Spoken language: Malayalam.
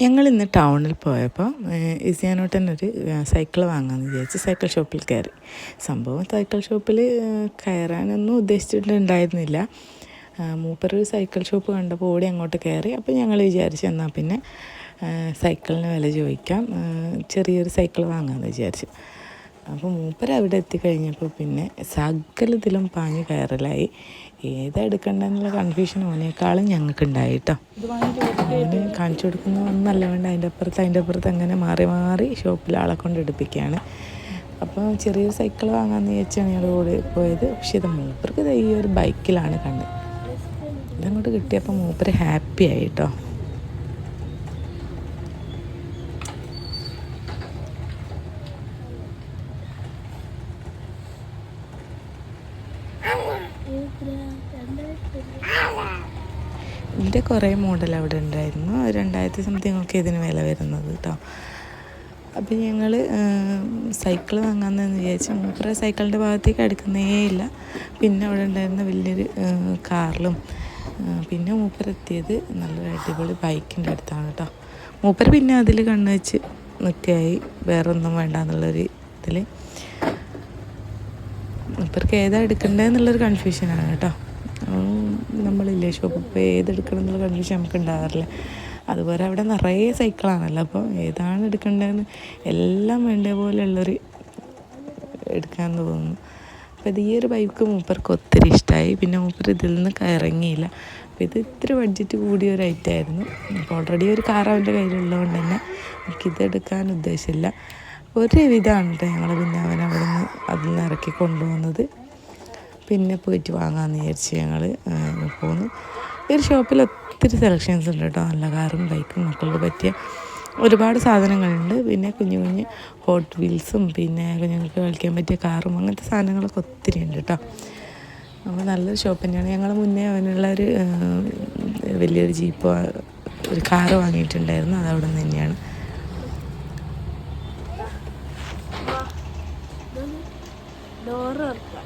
ഞങ്ങൾ ഇന്ന് ടൗണിൽ പോയപ്പോൾ ഇസിയാനോട്ടൻ ഒരു സൈക്കിൾ വാങ്ങാമെന്ന് വിചാരിച്ച് സൈക്കിൾ ഷോപ്പിൽ കയറി. സംഭവം സൈക്കിൾ ഷോപ്പിൽ കയറാനൊന്നും ഉദ്ദേശിച്ചിട്ടുണ്ടായിരുന്നില്ല. മൂപ്പർ ഒരു സൈക്കിൾ ഷോപ്പ് കണ്ടപ്പോൾ ഓടി അങ്ങോട്ട് കയറി. അപ്പോൾ ഞങ്ങൾ വിചാരിച്ചു എന്നാൽ പിന്നെ സൈക്കിളിന് വില ചോദിക്കാം. ചെറിയൊരു സൈക്കിൾ വാങ്ങാമെന്ന് വിചാരിച്ചു. അപ്പോൾ മൂപ്പർ അവിടെ എത്തിക്കഴിഞ്ഞപ്പോൾ പിന്നെ സകലത്തിലും പാഞ്ഞ് കയറലായി. ഏതാ എടുക്കണ്ടെന്നുള്ള കൺഫ്യൂഷൻ ഓനേക്കാളും ഞങ്ങൾക്ക് ഉണ്ടായി കേട്ടോ അങ്ങനെ കാണിച്ചു കൊടുക്കുന്ന ഒന്നല്ല വേണ്ട അതിന്റെ അപ്പുറത്ത് അതിന്റെ അപ്പുറത്ത് അങ്ങനെ മാറി മാറി ഷോപ്പിൽ ആളെ കൊണ്ട് എടുപ്പിക്കുകയാണ്. അപ്പോൾ ചെറിയൊരു സൈക്കിൾ വാങ്ങാമെന്ന് വിചാരിച്ചാണ് ഞങ്ങൾ ഓടി പോയത്. പക്ഷേ ഇത് മൂപ്പർക്ക് ഈ ഒരു ബൈക്കിലാണ് കണ്ടത് ഇതങ്ങോട്ട് കിട്ടിയപ്പോൾ മൂപ്പർ ഹാപ്പി ആയി ഇതിന്റെ കുറേ മോഡൽ അവിടെ ഉണ്ടായിരുന്നു. രണ്ടായിരത്തി സംതിങ് ഒക്കെ ഇതിന് വില വരുന്നത് കേട്ടോ അപ്പം ഞങ്ങൾ സൈക്കിൾ വാങ്ങാമെന്ന് വിചാരിച്ചു മൂപ്പറ സൈക്കിളിന്റെ ഭാഗത്തേക്ക് അടുക്കുന്നേ ഇല്ല. പിന്നെ അവിടെ ഉണ്ടായിരുന്ന വലിയൊരു കാറിലും പിന്നെ പിന്നെ മൂപ്പരെത്തിയത് നല്ലൊരു അടിപൊളി ബൈക്കിന്റെ അടുത്താണ് കേട്ടോ മൂപ്പർ പിന്നെ അതിൽ കണ്ണു വെച്ച് നിൽക്കുകയായി വേറൊന്നും വേണ്ട എന്നുള്ളൊരു ഇതിൽ മൂപ്പർക്ക് ഏതാ എടുക്കേണ്ടതെന്നുള്ളൊരു കൺഫ്യൂഷനാണ് കേട്ടോ. നമ്മളില്ലേ ഷോപ്പ് ഇപ്പോൾ ഏതെടുക്കണം എന്നുള്ള കൺഫ്യൂഷൻ നമുക്ക് ഉണ്ടാകാറില്ല. അതുപോലെ അവിടെ നിറയെ സൈക്കിളാണല്ലോ അപ്പോൾ ഏതാണ് എടുക്കേണ്ടതെന്ന് എല്ലാം വേണ്ട പോലെയുള്ളൊരു എടുക്കാൻ തോന്നുന്നു. അപ്പോൾ ഇത് ഈ ഒരു ബൈക്ക് മൂപ്പർക്ക് ഒത്തിരി ഇഷ്ടമായി പിന്നെ മൂപ്പർ ഇതിൽ നിന്ന് ഇറങ്ങിയില്ല അപ്പോൾ ഇത് ഇത്തിരി ബഡ്ജറ്റ് കൂടിയ ഒരു ഐറ്റം ആയിരുന്നു. അപ്പോൾ ഓൾറെഡി ഒരു കാർ അവന്റെ കയ്യിലുള്ളതുകൊണ്ട് തന്നെ എനിക്കിതെടുക്കാൻ ഉദ്ദേശമില്ല ഒരു വിധമാണ് കേട്ടോ ഞങ്ങൾ പിന്നെ അവൻ അവിടെ നിന്ന് അതിൽ നിന്ന് ഇറക്കി കൊണ്ടുപോകുന്നത് പിന്നെ പോയിട്ട് വാങ്ങാമെന്ന് വിചാരിച്ച് ഞങ്ങൾ പോന്നു. ഈ ഒരു ഷോപ്പിൽ ഒത്തിരി സെലക്ഷൻസ് ഉണ്ട് കേട്ടോ. നല്ല കാറും ബൈക്കും മക്കൾക്ക് പറ്റിയ ഒരുപാട് സാധനങ്ങളുണ്ട്. പിന്നെ കുഞ്ഞു കുഞ്ഞ് ഹോട്ട് വീൽസും പിന്നെ കുഞ്ഞുങ്ങൾക്ക് കളിക്കാൻ പറ്റിയ കാറും അങ്ങനത്തെ സാധനങ്ങളൊക്കെ ഒത്തിരി ഉണ്ട് കേട്ടോ. അപ്പോൾ നല്ലൊരു ഷോപ്പ് തന്നെയാണ്. ഞങ്ങൾ മുന്നേ അവനുള്ള ഒരു വലിയൊരു ജീപ്പ് ഒരു കാറ് വാങ്ങിയിട്ടുണ്ടായിരുന്നു. അത് അവിടെ നിന്ന് തന്നെയാണ്. ഡോറ് തുറക്കുക